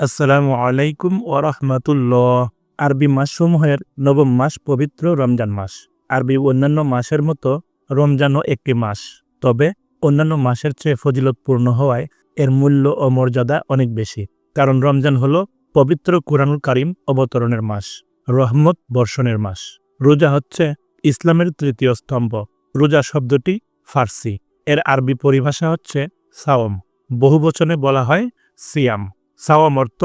আসসালামু আলাইকুম ওরহমতুল্লাহ আরবি মাসসমূহের নবম মাস পবিত্র রমজান মাস। আরবি অন্যান্য মাসের মতো রমজানও একটি মাস। তবে অন্যান্য মাসের চেয়ে ফজিলতপূর্ণ হওয়ায় এর মূল্য ও মর্যাদা অনেক বেশি। কারণ রমজান হল পবিত্র কুরআনুল কারিম অবতরণের মাস, রহমত বর্ষণের মাস। রোজা হচ্ছে ইসলামের তৃতীয় স্তম্ভ। রোজা শব্দটি ফার্সি। এর আরবি পরিভাষা হচ্ছে সাওম বহুবচনে বলা হয় সিয়াম। সাওয়াম অর্থ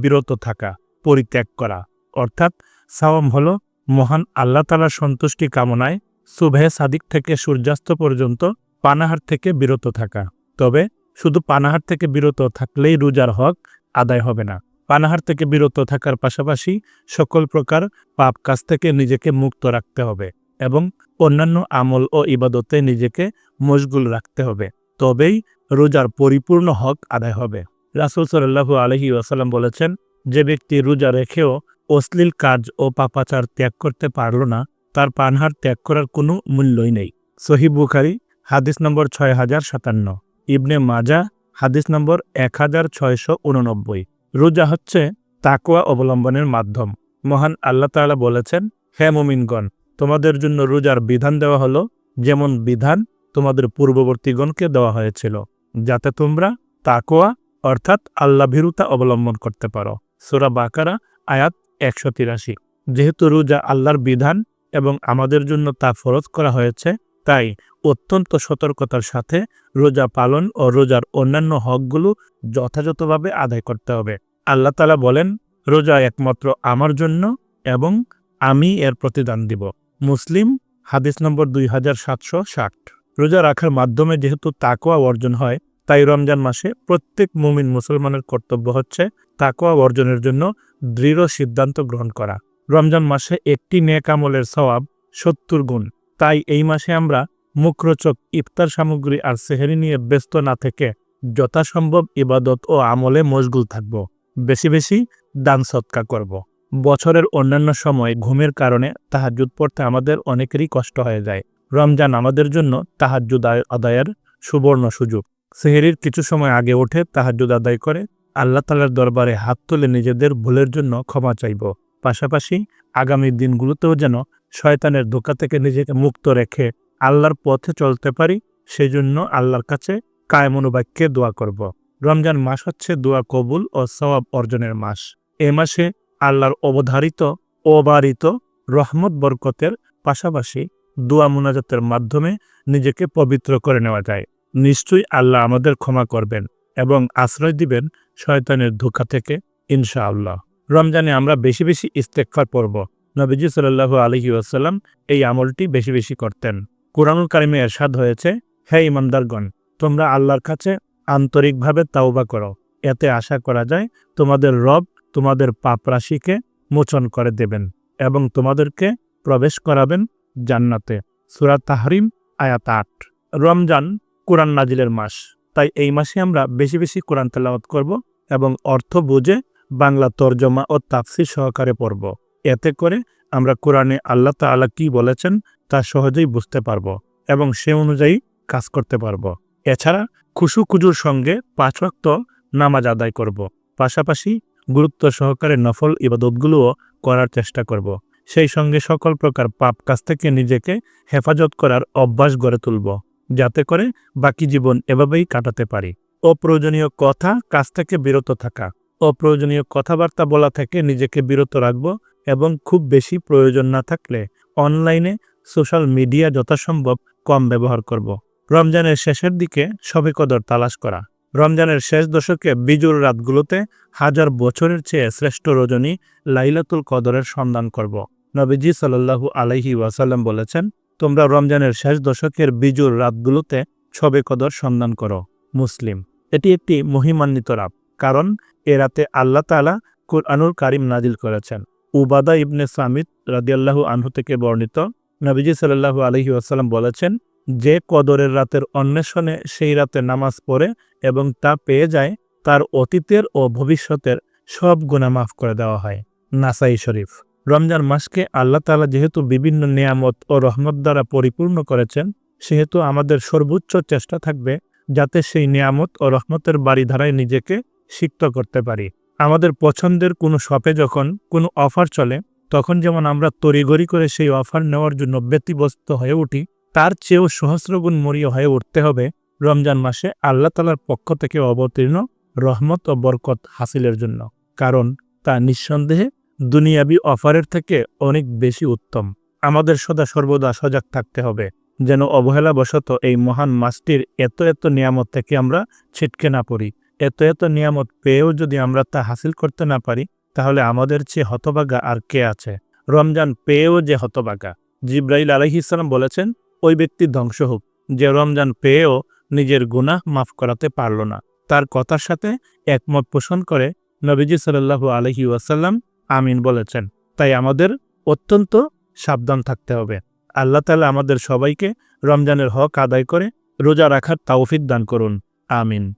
বিরত থাকা, পরিত্যাগ করা। অর্থাৎ সাওয়াম হল মহান আল্লাহ তালার সন্তুষ্টি কামনায় সুভে সাদিক থেকে সূর্যাস্ত পর্যন্ত পানাহার থেকে বিরত থাকা। তবে শুধু পানাহার থেকে বিরত থাকলেই রোজার হক আদায় হবে না। পানাহার থেকে বিরত থাকার পাশাপাশি সকল প্রকার পাপ কাজ থেকে নিজেকে মুক্ত রাখতে হবে এবং অন্যান্য আমল ও ইবাদতে নিজেকে মশগুল রাখতে হবে। তবেই রোজার পরিপূর্ণ হক আদায় হবে। রাসুল সাল্লাহু আলহি ওয়াসাল্লাম বলেছেন, যে ব্যক্তি রোজা রেখেও অশ্লীল কাজ ও পাপাচার ত্যাগ করতে পারল না, তার পানহার ত্যাগ করার কোনো মূল্যই নেই। সহি বুখারি, হাদিস নম্বর ছয় হাজার সাতান্ন ইবনে মাজা, হাদিস নম্বর এক হাজার ছয়শো উননব্বই রোজা হচ্ছে তাকোয়া অবলম্বনের মাধ্যম। মহান আল্লাহ তাআলা বলেছেন, হে মুমিনগণ, তোমাদের জন্য রোজার বিধান দেওয়া হলো, যেমন বিধান তোমাদের পূর্ববর্তীগণকে দেওয়া হয়েছিল, যাতে তোমরা তাকোয়া অর্থাৎ আল্লাহ ভীরুতা অবলম্বন করতে পারো। সুরা বাকারা, আয়াত একশো তিরাশি। যেহেতু রোজা আল্লাহর বিধান এবং আমাদের জন্য তা ফরজ করা হয়েছে, তাই অত্যন্ত সতর্কতার সাথে রোজা পালন ও রোজার অন্যান্য হকগুলো যথাযথভাবে আদায় করতে হবে। আল্লাহ তালা বলেন, রোজা একমাত্র আমার জন্য এবং আমি এর প্রতিদান দিব। মুসলিম, হাদিস নম্বর দুই হাজার সাতশো ষাট। রোজা রাখার মাধ্যমে যেহেতু তাকোয়া অর্জন হয় তাই রমজান মাসে প্রত্যেক মুমিন মুসলমানের কর্তব্য হচ্ছে তাকোয়া অর্জনের জন্য দৃঢ় সিদ্ধান্ত গ্রহণ করা। রমজান মাসে একটি নেক আমলের সওয়াব সত্তর গুণ। তাই এই মাসে আমরা মুখরোচক ইফতার সামগ্রী আর সেহেরি নিয়ে ব্যস্ত না থেকে যথাসম্ভব ইবাদত ও আমলে মশগুল থাকব। বেশি বেশি দান সৎকা করব। বছরের অন্যান্য সময় ঘুমের কারণে তাহাজুদ পড়তে আমাদের অনেকেরই কষ্ট হয়ে যায়। রমজান আমাদের জন্য তাহাজুদ আদায়ের সুবর্ণ সুযোগ। সেহেরির কিছু সময় আগে ওঠে তাহাজুদ আদায় করে। আল্লাহ তালার দরবারে হাত তুলে নিজেদের ভুলের জন্য ক্ষমা চাইব। পাশাপাশি আগামী দিনগুলোতেও যেন শয়তানের ধোকা থেকে নিজেকে মুক্ত রেখে আল্লাহর পথে চলতে পারি সেই জন্য আল্লাহর কাছে কায়মনোবাক্যে দোয়া করব। রমজান মাস হচ্ছে দোয়া কবুল ও সওয়াব অর্জনের মাস। এ মাসে আল্লাহর অবধারিত, অবারিত রহমত বরকতের পাশাপাশি দোয়া মোনাজাতের মাধ্যমে নিজেকে পবিত্র করে নেওয়া যায়। নিশ্চয়ই আল্লাহ আমাদের ক্ষমা করবেন এবং আশ্রয় দিবেন শয়তানের ধোকা থেকে, ইনশাআল্লাহ। রমজানে আমরা বেশি বেশি ইস্তেকফার পড়ব। নবীজি সাল্লাহু আলহি আসাল্লাম এই আমলটি বেশি বেশি করতেন। কোরআনুল কারিমে এরশাদ হয়েছে, হে ইমানদারগণ তোমরা আল্লাহর কাছে আন্তরিকভাবে তাওবা করো। এতে আশা করা যায় তোমাদের রব তোমাদের পাপ রাশিকে মোচন করে দেবেন এবং তোমাদেরকে প্রবেশ করাবেন জান্নাতে। সুরা তাহরিম, আয়াত আট। রমজান কোরআন নাজিলের মাস। তাই এই মাসে আমরা বেশি বেশি কোরআন তেলাওয়াত করব এবং অর্থ বুঝে বাংলা তর্জমা ও তাফসির সহকারে পড়ব। এতে করে আমরা কোরআনে আল্লাহ তাআলা কি বলেছেন তা সহজেই বুঝতে পারব এবং সে অনুযায়ী কাজ করতে পারব। এছাড়া খুশু খুজুর সঙ্গে পাঁচ ওয়াক্ত নামাজ আদায় করব। পাশাপাশি গুরুত্ব সহকারে নফল ইবাদতগুলোও করার চেষ্টা করব। সেই সঙ্গে সকল প্রকার পাপ কাজ থেকে নিজেকে হেফাজত করার অভ্যাস গড়ে তুলব। যাতে করে বাকি জীবন এভাবেই কাটাতে পারি। অপ্রয়োজনীয় কথা, কাজ থেকে বিরত থাকা। অপ্রয়োজনীয় কথাবার্তা বলা থেকে নিজেকে বিরত রাখব এবং খুব বেশি প্রয়োজন না থাকলে অনলাইনে সোশ্যাল মিডিয়া যথাসম্ভব কম ব্যবহার করব। রমজানের শেষের দিকে সবে কদর তালাশ করা। রমজানের শেষ দশকে বিজুর রাতগুলোতে হাজার বছরের চেয়ে শ্রেষ্ঠ রজনী লাইলাতুল কদরের সন্ধান করব। নবীজি সাল্লাহু আলাইহি ওয়াসাল্লাম বলেছেন তোমরা রমজানের শেষ দশকের বিজুর রাতগুলোতে ছবে কদর সন্ধান করো। মুসলিম, এটি একটি মহিমান্বিত রাত, কারণ এ রাতে আল্লাহ তালা কুরআনুল কারিম নাজিল করেছেন। উবাদা ইবনে সামিদ রাদিয়াল্লাহু আনহু থেকে বর্ণিত নবীজি সাল্লাহু আলহি আসাল্লাম বলেছেন, যে কদরের রাতের অন্বেষণে সেই রাতে নামাজ পড়ে এবং তা পেয়ে যায়, তার অতীতের ও ভবিষ্যতের সব গুণা মাফ করে দেওয়া হয়। নাসাই শরীফ রমজান মাসকে আল্লাহ তালা যেহেতু বিভিন্ন নিয়ামত ও রহমত দ্বারা পরিপূর্ণ করেছেন, সেহেতু আমাদের সর্বোচ্চ চেষ্টা থাকবে যাতে সেই নিয়ামত ও রহমতের বাড়িধারায় নিজেকে সিক্ত করতে পারি। আমাদের পছন্দের কোনো শপে যখন কোনো অফার চলে, তখন যেমন আমরা তড়িঘড়ি করে সেই অফার নেওয়ার জন্য ব্যতিব্যস্ত হয়ে উঠি, তার চেয়েও সহস্রগুণ মরিয়া হয়ে উঠতে হবে রমজান মাসে আল্লাহ তালার পক্ষ থেকে অবতীর্ণ রহমত ও বরকত হাসিলের জন্য, কারণ তা নিঃসন্দেহে দুনিয়াবি অফারের থেকে অনেক বেশি উত্তম। আমাদের সদা সর্বদা সজাগ থাকতে হবে, যেন অবহেলাবশত এই মহান মাসটির এত এত নিয়ামত থেকে আমরা ছিটকে না পড়ি। এত এত নিয়ামত পেয়েও যদি আমরা তা হাসিল করতে না পারি, তাহলে আমাদের চেয়ে হতবাগা আর কে আছে? রমজান পেয়েও যে হতবাগা জিব্রাইল আলহিসাল্লাম বলেছেন, ওই ব্যক্তি ধ্বংস হোক, যে রমজান পেয়েও নিজের গুনাহ মাফ করাতে পারল না। তার কথার সাথে একমত পোষণ করে নবীজি সাল্লাহু আলহি ওয়াসাল্লাম আমিন বলেছেন। তাই আমাদের অত্যন্ত সাবধান থাকতে হবে। আল্লাহ তালা আমাদের সবাইকে রমজানের হক আদায় করে রোজা রাখার তাওফিক দান করুন। আমিন।